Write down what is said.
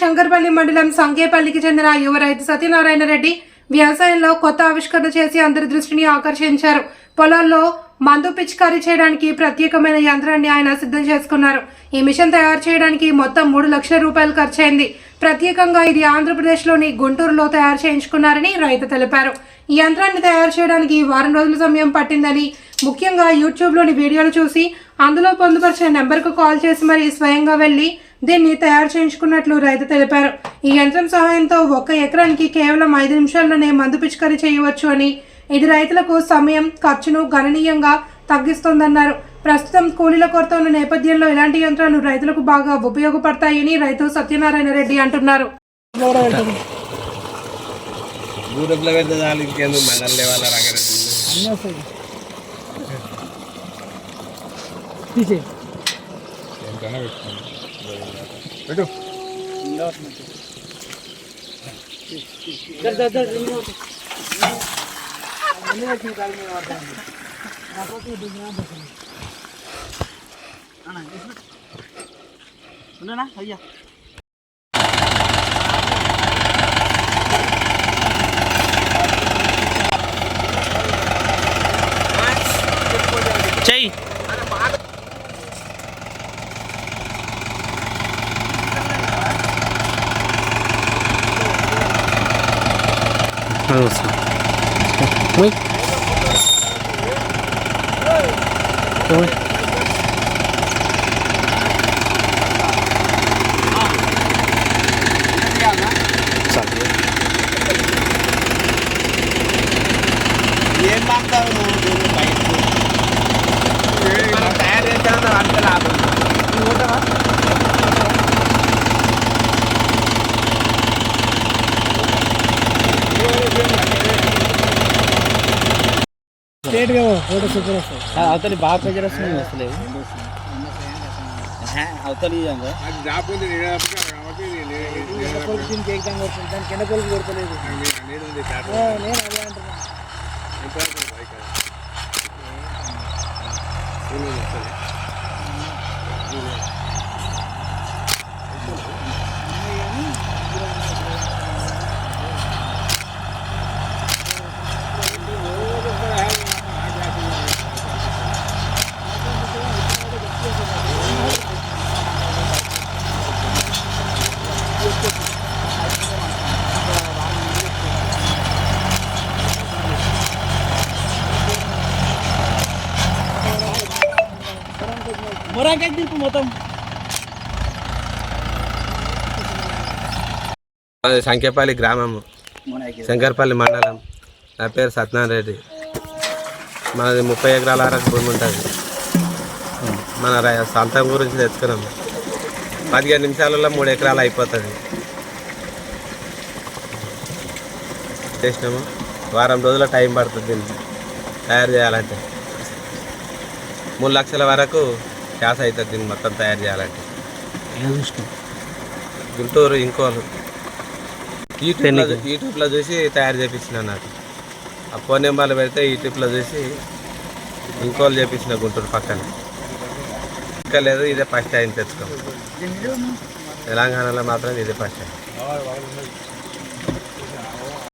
శంకర్పల్లి మండలం సంగేపల్లికి చెందిన యువ రైతు సత్యనారాయణ రెడ్డి వ్యవసాయంలో కొత్త ఆవిష్కరణ చేసి అందరి దృష్టిని ఆకర్షించారు. పొలాల్లో మందు పిచికారీ చేయడానికి ప్రత్యేకమైన యంత్రాన్ని ఆయన సిద్ధం చేసుకున్నారు. ఈ మిషన్ తయారు చేయడానికి మొత్తం మూడు లక్షల రూపాయలు ఖర్చయింది. ప్రత్యేకంగా ఇది ఆంధ్రప్రదేశ్లోని గుంటూరులో తయారు చేయించుకున్నారని రైతు తెలిపారు. ఈ యంత్రాన్ని తయారు చేయడానికి వారం రోజుల సమయం పట్టిందని ముఖ్యంగా యూట్యూబ్లోని వీడియోలు చూసి అందులో పొందుపరిచిన నెంబర్కు కాల్ చేసి మరీ స్వయంగా వెళ్ళి దీన్ని తయారు చేయించుకున్నట్లు రైతు తెలిపారు. ఈ యంత్రం సహాయంతో ఒక్క ఎకరానికి కేవలం ఐదు నిమిషాల్లోనే మందు పిచికారీ చేయవచ్చు అని ఇది రైతులకు సమయం ఖర్చును గణనీయంగా తగ్గిస్తోందన్నారు. ప్రస్తుతం కూలీల కొరత ఉన్న నేపథ్యంలో ఇలాంటి యంత్రాలు రైతులకు బాగా ఉపయోగపడతాయని రైతు సత్యనారాయణ రెడ్డి అంటున్నారు. యూట్యూబ్లో పెడితే చాలు ఇంకెందుకు మండలి లేవాల రంగారెడ్డి అన్నీ వస్తాయి 我操！喂？喂？啥？啥？别拉倒了！స్ట్రేట్గా ఫోటో సూపర్ వస్తాయి అవతలి బాగా ప్రెజర్ వస్తుంది వస్తలేవు అవతలి అది దీనికి ఏకదం కొడుతుంది దానికి కింద కొడుకు కొడతలేదు. నేను ఉంది ఆ, మొరాకాయ దింపు మొత్తం సంఖ్యపల్లి గ్రామము. శంకర్పల్లి మండలం. నా పేరు సత్యనారాయణ రెడ్డి. మాది ముప్పై ఎకరాల వరకు భూమి ఉంటుంది. మన సొంతం గురించి తెచ్చుకున్నాం పదిహేను నిమిషాలలో మూడు ఎకరాలు అయిపోతుంది. చేసినాము. వారం రోజుల టైం పడుతుంది దీన్ని తయారు చేయాలంటే. మూడు లక్షల వరకు క్యాష్ అవుతుంది దీన్ని మొత్తం తయారు చేయాలంటే. గుంటూరు ఇంకోలు. యూట్యూబ్లో యూట్యూబ్లో చూసి తయారు చేపించిన నాకు. ఆ ఫోన్ నెంబర్లు పెడితే యూట్యూబ్లో చూసి ఇంకోలు చేపించిన గుంటూరు పక్కన. ఇంకా లేదు ఇదే ఫస్ట్ టైం తెచ్చుకో తెలంగాణలో మాత్రం ఇదే ఫస్ట్ టైం.